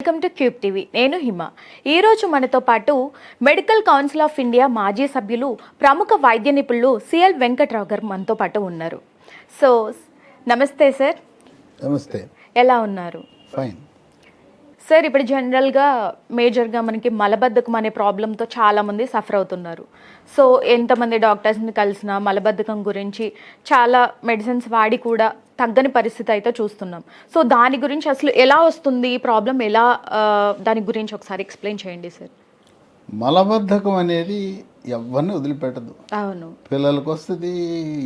Welcome to cube TV. నేను హిమ. ఈరోజు మనతో పాటు మెడికల్ కౌన్సిల్ ఆఫ్ ఇండియా మాజీ సభ్యులు ప్రముఖ వైద్య నిపుణులు సిఎల్ వెంకట్రావు గారు మనతో పాటు ఉన్నారు. సో నమస్తే సార్. నమస్తే. ఎలా ఉన్నారు? ఫైన్ సార్ ఇప్పుడు జనరల్గా మేజర్గా మనకి మలబద్ధకం అనే ప్రాబ్లంతో చాలామంది సఫర్ అవుతున్నారు. సో ఎంతమంది డాక్టర్స్ని కలిసినా మలబద్ధకం గురించి చాలా మెడిసిన్స్ వాడి కూడా తగ్గని పరిస్థితి అయితే చూస్తున్నాం. సో దాని గురించి అసలు ఎలా వస్తుంది? ఈ ప్రాబ్లం ఎలా దాని గురించి ఒకసారి ఎక్స్ప్లెయిన్ చేయండి సార్. మలబద్ధకం అనేది ఎవరిని వదిలిపెట్టదు. అవును. పిల్లలకు వస్తుంది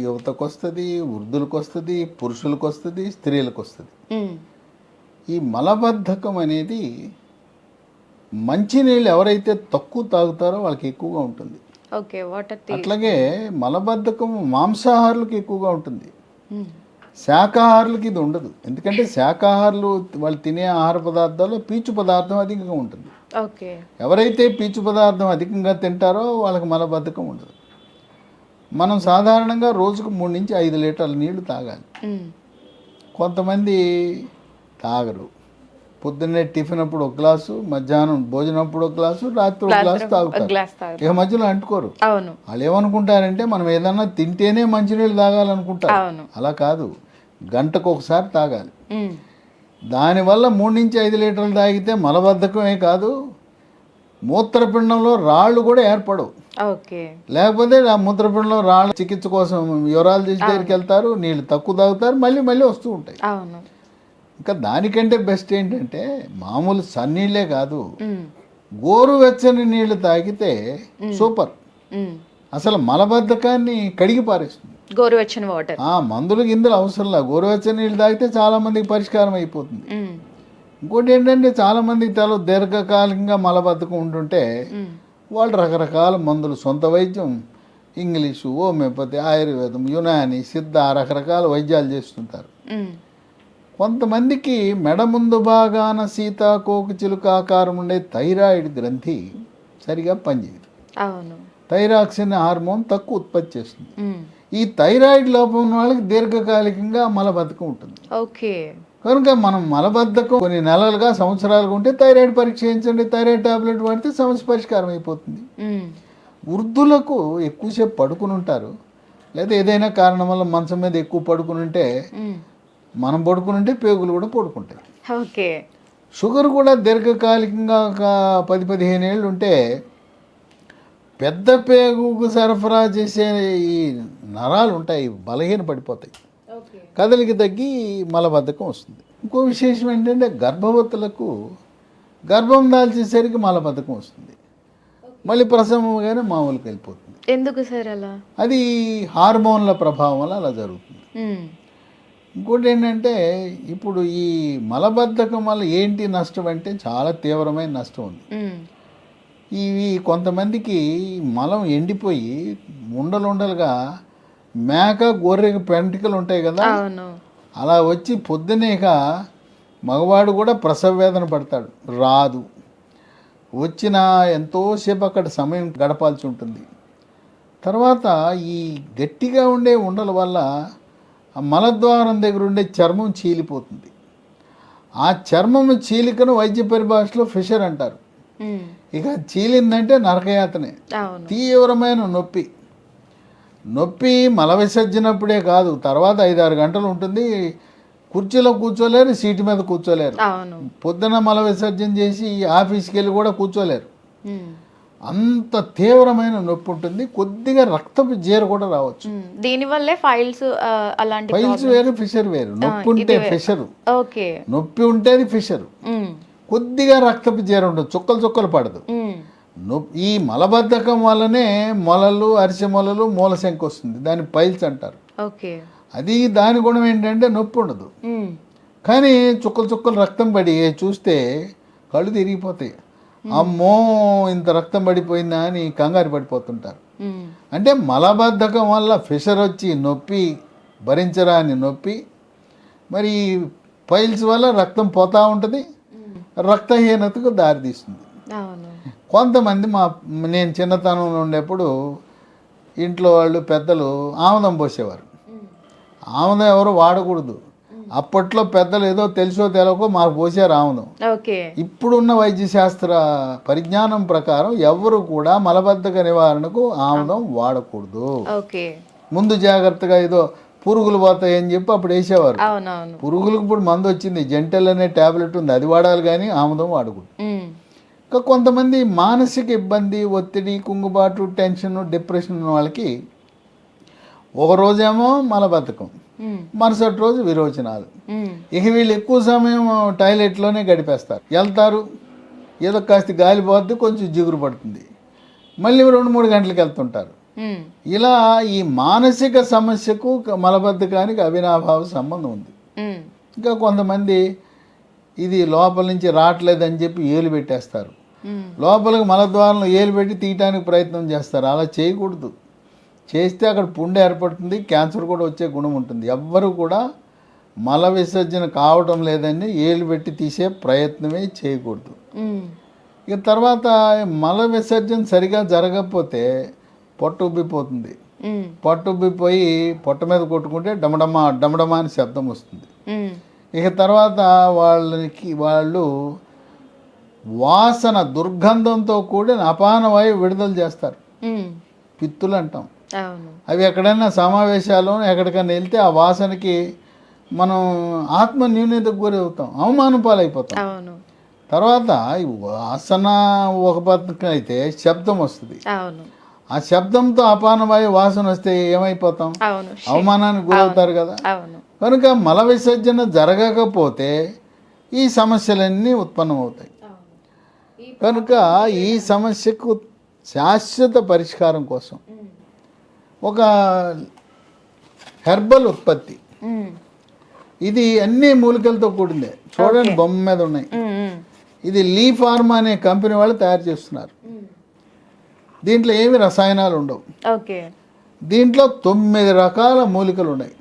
యువతకు వస్తుంది వృద్ధులకు వస్తుంది పురుషులకు వస్తుంది స్త్రీలకు వస్తుంది ఈ మలబద్ధకం అనేది మంచినీళ్ళు ఎవరైతే తక్కువ తాగుతారో వాళ్ళకి ఎక్కువగా ఉంటుంది. ఓకే వాటర్ అట్లాగే మలబద్ధకం మాంసాహారులకు ఎక్కువగా ఉంటుంది. శాకాహారులకు ఇది ఉండదు ఎందుకంటే శాకాహారులు వాళ్ళు తినే ఆహార పదార్థాల్లో పీచు పదార్థం అధికంగా ఉంటుంది. ఓకే. ఎవరైతే పీచు పదార్థం అధికంగా తింటారో వాళ్ళకి మలబద్ధకం ఉండదు. మనం సాధారణంగా రోజుకు మూడు నుంచి ఐదు లీటర్ల నీళ్ళు తాగాలి. కొంతమంది తాగరు. పొద్దున్నే టిఫిన్ అప్పుడు ఒక గ్లాసు మధ్యాహ్నం భోజనం అప్పుడు ఒక గ్లాసు రాత్రి ఒక గ్లాసు తాగుతారు. ఇక మధ్యలో అంటుకోరు. అవును. వాళ్ళు ఏమనుకుంటారంటే మనం ఏదన్నా తింటేనే మంచినీళ్ళు తాగాలనుకుంటారు. అలా కాదు. గంటకు ఒకసారి తాగాలి. దానివల్ల మూడు నుంచి ఐదు లీటర్లు తాగితే మలబద్ధకమే కాదు. మూత్రపిండంలో రాళ్ళు కూడా ఏర్పడవు. లేకపోతే ఆ మూత్రపిండంలో రాళ్ళ చికిత్స కోసం యూరాలజిస్ట్ దగ్గరికి వెళ్తారు నీళ్ళు తక్కువ తాగుతారు మళ్ళీ మళ్ళీ వస్తూ ఉంటాయి. ఇంకా దానికంటే బెస్ట్ ఏంటంటే మామూలు సన్నీళ్ళే కాదు. గోరువెచ్చని నీళ్ళు తాగితే సూపర్. అసలు మలబద్ధకాన్ని కడిగి పారేస్తుంది. గోరువెచ్చని వాటర్. ఆ మందులు గిందులు అవసరంలా గోరువెచ్చని నీళ్ళు తాగితే చాలా మందికి పరిష్కారం అయిపోతుంది. ఇంకోటి ఏంటంటే చాలా మందికి తెల దీర్ఘకాలికంగా మలబద్ధకం ఉంటుంటే వాళ్ళు రకరకాల మందులు సొంత వైద్యం ఇంగ్లీషు హోమియోపతి ఆయుర్వేదం యునాని సిద్ధ రకరకాల వైద్యాలు చేస్తుంటారు. కొంతమందికి మెడ ముందు భాగాన సీతాకోక చిలుక ఆకారం ఉండే థైరాయిడ్ గ్రంథి సరిగా పనిచేయదు. థైరాక్సిన్ హార్మోన్ తక్కువ ఉత్పత్తి చేస్తుంది. ఈ థైరాయిడ్ లోపం ఉన్న వాళ్ళకి దీర్ఘకాలికంగా మలబద్ధకం ఉంటుంది. ఓకే. కనుక మనం మలబద్ధకం కొన్ని నెలలుగా సంవత్సరాలుగా ఉంటే థైరాయిడ్ పరీక్ష చేయించండి థైరాయిడ్ టాబ్లెట్ వాడితే సమస్య పరిష్కారం అయిపోతుంది. వృద్ధులకు ఎక్కువసేపు పడుకుని ఉంటారు. లేదా ఏదైనా కారణం వల్ల మంచం మీద ఎక్కువ పడుకుని ఉంటే మనం పడుకుని ఉంటే పేగులు కూడా పడుకుంటాయి. ఓకే. షుగర్ కూడా దీర్ఘకాలికంగా ఒక పది పదిహేను ఏళ్ళు ఉంటే పెద్ద పేగుకు సరఫరా చేసే ఈ నరాలు ఉంటాయి బలహీన పడిపోతాయి. కదలికి తగ్గి మలబద్ధకం వస్తుంది. ఇంకో విశేషం ఏంటంటే గర్భవతులకు గర్భం దాల్చేసరికి మలబద్ధకం వస్తుంది. మళ్ళీ ప్రసవంగానే మామూలుకి వెళ్ళిపోతుంది. ఎందుకు సార్ అలా? అది హార్మోన్ల ప్రభావం వల్ల అలా జరుగుతుంది. ఇంకోటి ఏంటంటే ఇప్పుడు ఈ మలబద్ధకం వల్ల ఏంటి నష్టం అంటే చాలా తీవ్రమైన నష్టం ఉంది. ఇవి కొంతమందికి మలం ఎండిపోయి ఉండలుండలుగా మేక గొర్రెకి పెంటికలు ఉంటాయి కదా? అలా వచ్చి పొద్దునేక మగవాడు కూడా ప్రసవ వేదన పడతాడు. రాదు. వచ్చిన ఎంతోసేపు అక్కడ సమయం గడపాల్సి ఉంటుంది. తర్వాత ఈ గట్టిగా ఉండే ఉండల వల్ల ఆ మలద్వారం దగ్గర ఉండే చర్మం చీలిపోతుంది. ఆ చర్మం చీలికను వైద్య పరిభాషలో ఫిషర్ అంటారు. ఇక చీలిందంటే నరకయాతనే. తీవ్రమైన నొప్పి. నొప్పి మల విసర్జనప్పుడే కాదు తర్వాత ఐదారు గంటలు ఉంటుంది. కుర్చీలో కూర్చోలేరు సీటు మీద కూర్చోలేరు. పొద్దున మల విసర్జన చేసి ఆఫీస్కి వెళ్ళి కూడా కూర్చోలేరు. అంత తీవ్రమైన నొప్పి ఉంటుంది. కొద్దిగా రక్తపు జీర కూడా రావచ్చు. దీనివల్లే ఫైల్స్ అలాంటి ఫైల్స్ వేరు ఫిషర్ వేరు. నొప్పి ఉంటే ఫిషరు. ఓకే. నొప్పి ఉంటేది ఫిషరు. కొద్దిగా రక్తపు జీర ఉంటుంది చుక్కలు చుక్కలు పడదు. ఈ మలబద్ధకం వల్లనే మొలలు అరిసె మొలలు మూలశంక వస్తుంది. దాన్ని పైల్స్ అంటారు. ఓకే. అది దాని గుణం ఏంటంటే నొప్పి ఉండదు. కానీ చుక్కలు చుక్కలు రక్తం పడి చూస్తే కళ్ళు తిరిగిపోతాయి. అమ్మో ఇంత రక్తం పడిపోయిందా అని కంగారు పడిపోతుంటారు. అంటే మలబద్ధకం వల్ల ఫిషర్ వచ్చి నొప్పి భరించరాని నొప్పి మరి పైల్స్ వల్ల రక్తం పోతూ ఉంటుంది రక్తహీనతకు దారితీస్తుంది కొంతమంది మా నేను చిన్నతనంలో ఉండేప్పుడు ఇంట్లో వాళ్ళు పెద్దలు ఆముదం పోసేవారు. ఆముదం ఎవరు వాడకూడదు. అప్పట్లో పెద్దలు ఏదో తెలుసో తెలవకో మాకు ఆముదం ఓకే. ఇప్పుడున్న వైద్య శాస్త్ర పరిజ్ఞానం ప్రకారం ఎవరు కూడా మలబద్ధక నివారణకు ఆముదం వాడకూడదు. ముందు జాగ్రత్తగా ఏదో పురుగులు పోతాయని చెప్పి అప్పుడు వేసేవారు. పురుగులకు ఇప్పుడు మందు వచ్చింది. జెంటల్ అనే ట్యాబ్లెట్ ఉంది. అది వాడాలి కానీ ఆముదం వాడకూడదు. ఇంకా కొంతమంది మానసిక ఇబ్బంది ఒత్తిడి కుంగుబాటు టెన్షన్ డిప్రెషన్ ఉన్న వాళ్ళకి ఒక రోజేమో మలబద్ధకం. మరుసటి రోజు విరోచనాలు. ఇక వీళ్ళు ఎక్కువ సమయం టాయిలెట్లోనే గడిపేస్తారు. వెళ్తారు ఏదో కాస్త గాలి పోద్ది కొంచెం జిగురు పడుతుంది. మళ్ళీ రెండు మూడు గంటలకు వెళ్తుంటారు. ఇలా ఈ మానసిక సమస్యకు మలబద్ధకానికి అవినాభావ సంబంధం ఉంది. ఇంకా కొంతమంది ఇది లోపల నుంచి రావట్లేదని చెప్పి ఏలు పెట్టేస్తారు. లోపలికి మలద్వారంలో ఏలు పెట్టి తీయటానికి ప్రయత్నం చేస్తారు. అలా చేయకూడదు. చేస్తే అక్కడ పుండె ఏర్పడుతుంది క్యాన్సర్ కూడా వచ్చే గుణం ఉంటుంది. ఎవ్వరు కూడా మల విసర్జన కావటం లేదని ఏలు పెట్టి తీసే ప్రయత్నమే చేయకూడదు. ఇక తర్వాత మల విసర్జన సరిగా జరగకపోతే పొట్ట ఉబ్బిపోతుంది. పొట్ట ఉబ్బిపోయి పొట్ట మీద కొట్టుకుంటే డమడమా డమడమా అని శబ్దం వస్తుంది. ఇక తర్వాత వాళ్ళకి వాళ్ళు వాసన దుర్గంధంతో కూడిన అపాన వాయువు విడుదల చేస్తారు. పిత్తులు అంటాం అవి ఎక్కడైనా సమావేశాలు ఎక్కడికైనా వెళ్తే ఆ వాసనకి మనం ఆత్మ న్యూనతకు గురి అవుతాం అవమానం పాలైపోతాం. తర్వాత వాసన ఒక పద్ధతి అయితే శబ్దం వస్తుంది. ఆ శబ్దంతో అపానవాయు వాసన వస్తే ఏమైపోతాం? అవమానానికి గురవుతారు కదా. కనుక మల విసర్జన జరగకపోతే ఈ సమస్యలన్నీ ఉత్పన్నమవుతాయి. కనుక ఈ సమస్యకు శాశ్వత పరిష్కారం కోసం ఒక హెర్బల్ ఉత్పత్తి. ఇది అన్ని మూలికలతో కూడిందే. చూడండి బొమ్మ మీద ఉన్నాయి. ఇది లీ ఫార్మా అనే కంపెనీ వాళ్ళు తయారు చేస్తున్నారు. దీంట్లో ఏమి రసాయనాలు ఉండవు. ఓకే. దీంట్లో తొమ్మిది రకాల మూలికలు ఉన్నాయి.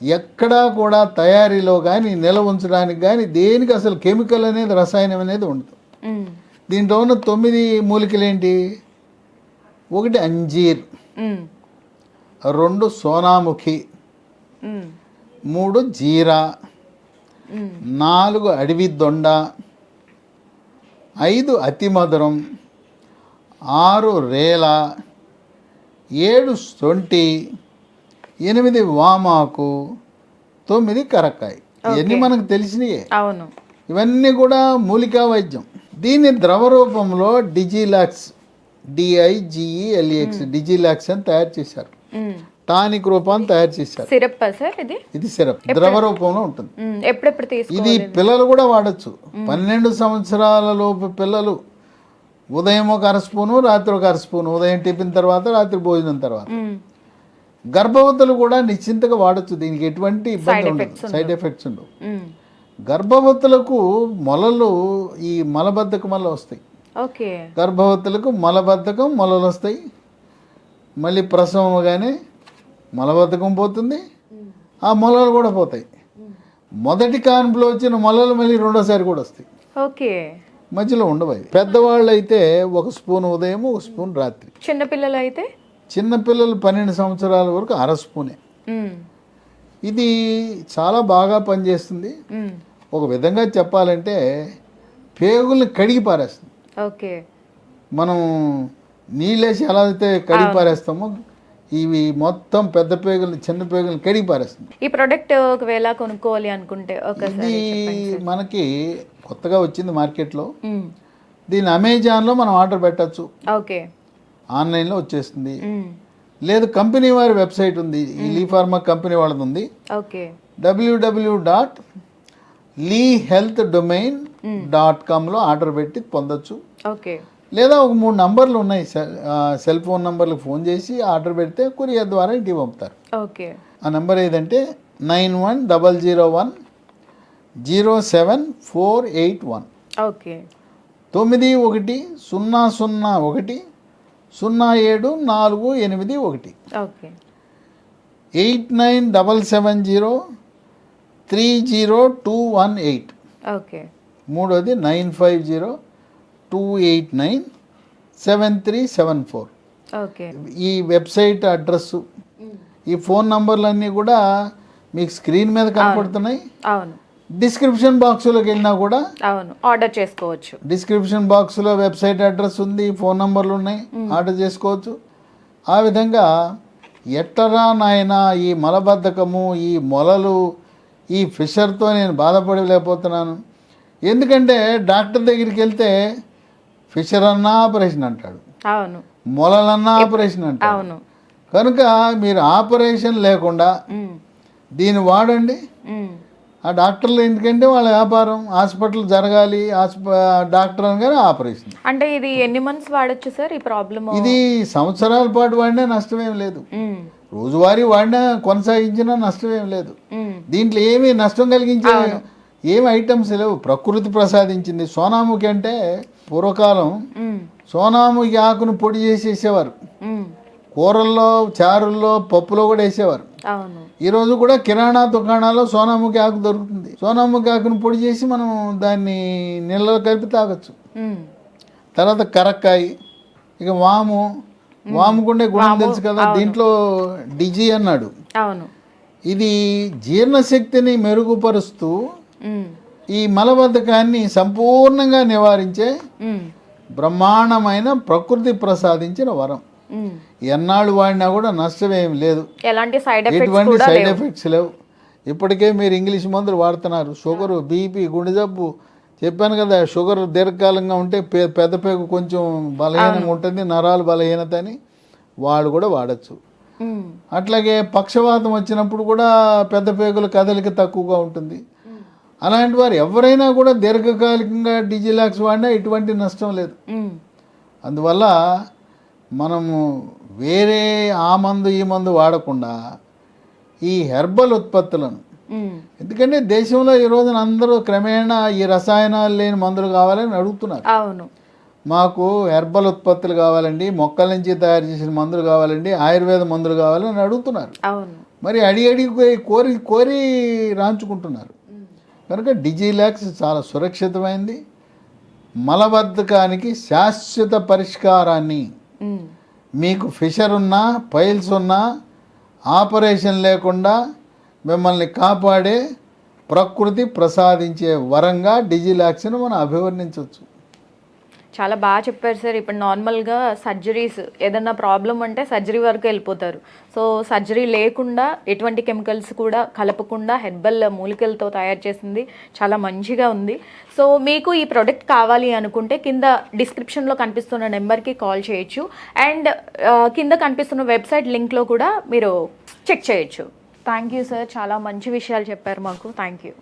ఎక్కడా కూడా తయారీలో కానీ నిల్వ ఉంచడానికి కానీ దేనికి అసలు కెమికల్ అనేది రసాయనం అనేది ఉండదు. దీంట్లో ఉన్న తొమ్మిది మూలికలు ఏంటి ఒకటి అంజీర్. రెండు సోనాముఖి. మూడు జీరా. నాలుగు అడవి దొండ. ఐదు అతిమధురం ఆరు రేల. ఏడు సొంటి. ఎనిమిది వామాకు. తొమ్మిది కరక్కాయ. ఇవన్నీ మనకు తెలిసినయే. అవును. ఇవన్నీ కూడా మూలికా వైద్యం. దీన్ని ద్రవ రూపంలో డిజిలాక్స్ డిఐజిఈఎల్ఈఎక్స్ డిజిలాక్స్ అని తయారు చేశారు. ఉమ్, టానిక్ రూపాన్ని తయారు చేశారు. సిరప్ సార్ ఇది? ఇది సిరప్. ద్రవ రూపంలో ఉంటుంది. ఎప్పుడెప్పుడు తీసుకో ఇది పిల్లలు కూడా వాడచ్చు. పన్నెండు సంవత్సరాల లోపు పిల్లలు ఉదయం ఒక అర స్పూను రాత్రి ఒక అర స్పూను. ఉదయం టిఫిన్ తర్వాత రాత్రి భోజనం తర్వాత. గర్భవతులు కూడా నిశ్చింతగా వాడచ్చు. దీనికి ఎటువంటి ఇబ్బంది ఉండదు. సైడ్ ఎఫెక్ట్స్ ఉండవు. గర్భవతులకు మొలలు ఈ మలబద్ధకం వల్ల వస్తాయి. గర్భవతులకు మలబద్ధకం మొలలు వస్తాయి మళ్ళీ ప్రసవం కానీ మలబద్ధకం పోతుంది. ఆ మొలలు కూడా పోతాయి. మొదటి కాన్పులో వచ్చిన మొలలు మళ్ళీ రెండోసారి కూడా వస్తాయి. ఓకే. మధ్యలో ఉండవు అవి పెద్దవాళ్ళు అయితే ఒక స్పూన్ ఉదయం ఒక స్పూన్ రాత్రి. చిన్నపిల్లలు అయితే చిన్నపిల్లలు పన్నెండు సంవత్సరాల వరకు అర స్పూనే. ఇది చాలా బాగా పనిచేస్తుంది. ఒక విధంగా చెప్పాలంటే పేగుల్ని కడిగి పారేస్తుంది. ఓకే. మనం నీళ్ళేసి ఎలా అయితే కడిగి పారేస్తామో ఇవి మొత్తం పెద్ద పేగుల్ని చిన్న పేగుల్ని కడిగి పారేస్తుంది. ఈ ప్రోడక్ట్ ఒకవేళ కొనుక్కోవాలి అనుకుంటే ఇది మనకి కొత్తగా వచ్చింది మార్కెట్లో. దీన్ని అమెజాన్లో మనం ఆర్డర్ పెట్టచ్చు. ఓకే. ఆన్లైన్లో వచ్చేస్తుంది. లేదు కంపెనీ వారి వెబ్సైట్ ఉంది. ఈ లీ ఫార్మా కంపెనీ వాళ్ళది ఉంది. Okay. WWW dot lee health domain dot కామ్లో order పెట్టి పొందొచ్చు. ఓకే. లేదా ఒక మూడు నంబర్లు ఉన్నాయి. సెల్ ఫోన్ నంబర్లకు ఫోన్ చేసి ఆర్డర్ పెడితే కొరియర్ ద్వారా ఇంటికి పంపుతారు. ఓకే. ఆ నెంబర్ ఏదంటే nine one double zero one zero seven four eight one. Okay. తొమ్మిది ఒకటి సున్నా సున్నా ఒకటి సున్నా ఏడు నాలుగు ఎనిమిది ఒకటి. Okay. Eight nine double seven zero three zero two one eight. Okay. మూడోది nine five zero two eight nine seven three seven four okay. ఈ వెబ్సైట్ అడ్రస్సు ఈ ఫోన్ నంబర్లన్నీ కూడా మీకు స్క్రీన్ మీద కనపడుతున్నాయి. అవును. డిస్క్రిప్షన్ బాక్స్లోకి వెళ్ళినా కూడా అవును. ఆర్డర్ చేసుకోవచ్చు. డిస్క్రిప్షన్ బాక్స్లో వెబ్సైట్ అడ్రస్ ఉంది ఫోన్ నంబర్లు ఉన్నాయి ఆర్డర్ చేసుకోవచ్చు. ఆ విధంగా ఎట్టరా నాయన ఈ మలబద్ధకము ఈ మొలలు ఈ ఫిషర్తో నేను బాధపడలేకపోతున్నాను. ఎందుకంటే డాక్టర్ దగ్గరికి వెళ్తే ఫిషర్ అన్నా ఆపరేషన్ అంటాడు. అవును. మొలలన్నా ఆపరేషన్ అంటాడు. కనుక మీరు ఆపరేషన్ లేకుండా దీన్ని వాడండి. ఆ డాక్టర్లు ఎందుకంటే వాళ్ళ వ్యాపారం హాస్పిటల్ జరగాలి డాక్టర్ అనగానే ఆపరేషన్. అంటే ఇది ఎన్ని మంత్స్ వాడొచ్చు సార్ ఈ ప్రాబ్లమ్? ఇది సంవత్సరాల పాటు వాడినా నష్టమేం లేదు. రోజువారీ వాడినా కొనసాగించినా నష్టమేం లేదు. దీంట్లో ఏమీ నష్టం కలిగించే ఏమి ఐటమ్స్ లేవు. ప్రకృతి ప్రసాదించింది. సోనాముఖి అంటే పూర్వకాలం సోనాముఖి ఆకును పొడి చేసి వేసేవారు. కూరల్లో చారుల్లో పప్పులో కూడా వేసేవారు. ఈరోజు కూడా కిరాణా దుకాణాల్లో సోనాముఖి ఆకు దొరుకుతుంది. సోనాముఖి ఆకును పొడి చేసి మనం దాన్ని నీళ్ళలో కలిపి తాగొచ్చు. తర్వాత కరక్కాయ ఇక వాము. వాముకుండే గుణం తెలుసు కదా దీంట్లో డిజి అన్నాడు. ఇది జీర్ణశక్తిని మెరుగుపరుస్తూ ఈ మలబద్ధకాన్ని సంపూర్ణంగా నివారించే బ్రహ్మాండమైన ప్రకృతి ప్రసాదించిన వరం. ఎన్నాళ్ళు వాడినా కూడా నష్టమేం లేదు. ఎలాంటి సైడ్ ఎఫెక్ట్స్ ఎటువంటి సైడ్ ఎఫెక్ట్స్ లేవు. ఇప్పటికే మీరు ఇంగ్లీష్ మందులు వాడుతున్నారు. షుగరు బీపీ గుండె జబ్బు. చెప్పాను కదా షుగర్ దీర్ఘకాలంగా ఉంటే పెద్ద పేగు కొంచెం బలహీనంగా ఉంటుంది నరాలు బలహీనత అని వాళ్ళు కూడా వాడచ్చు. అట్లాగే పక్షవాతం వచ్చినప్పుడు కూడా పెద్ద పేగుల కదలిక తక్కువగా ఉంటుంది. అలాంటి వారు ఎవరైనా కూడా దీర్ఘకాలికంగా డిజిలాక్స్ వాడినా ఎటువంటి నష్టం లేదు. అందువల్ల మనము వేరే ఆ మందు ఈ మందు వాడకుండా ఈ హెర్బల్ ఉత్పత్తులను ఎందుకంటే దేశంలో ఈ రోజున అందరూ క్రమేణా ఈ రసాయనాలు లేని మందులు కావాలని అడుగుతున్నారు. అవును. మాకు హెర్బల్ ఉత్పత్తులు కావాలండి మొక్కల నుంచి తయారు చేసిన మందులు కావాలండి ఆయుర్వేద మందులు కావాలని అడుగుతున్నారు. అవును. మరి అడిగి అడిగి కోరి కోరి రాంచుకుంటున్నారు. కనుక డిజిలాక్స్ చాలా సురక్షితమైంది. మలబద్ధకానికి శాశ్వత పరిష్కారాన్ని మీకు ఫిషర్ ఉన్నా పైల్స్ ఉన్నా ఆపరేషన్ లేకుండా మిమ్మల్ని కాపాడే ప్రకృతి ప్రసాదించే వరంగా డిజిలాక్స్ను మనం అభివర్ణించవచ్చు. చాలా బాగా చెప్పారు సార్. ఇప్పుడు నార్మల్గా సర్జరీస్ ఏదన్నా ప్రాబ్లం అంటే సర్జరీ వరకు వెళ్ళిపోతారు. సో సర్జరీ లేకుండా ఎటువంటి కెమికల్స్ కూడా కలపకుండా హెర్బల్ మూలికలతో తయారు చేసింది. చాలా మంచిగా ఉంది. సో మీకు ఈ ప్రోడక్ట్ కావాలి అనుకుంటే కింద డిస్క్రిప్షన్లో కనిపిస్తున్న నెంబర్కి కాల్ చేయొచ్చు. అండ్ కింద కనిపిస్తున్న వెబ్సైట్ లింక్లో కూడా మీరు చెక్ చేయొచ్చు. Thank you sir. చాలా మంచి విషయాలు చెప్పారు మాకు. Thank you.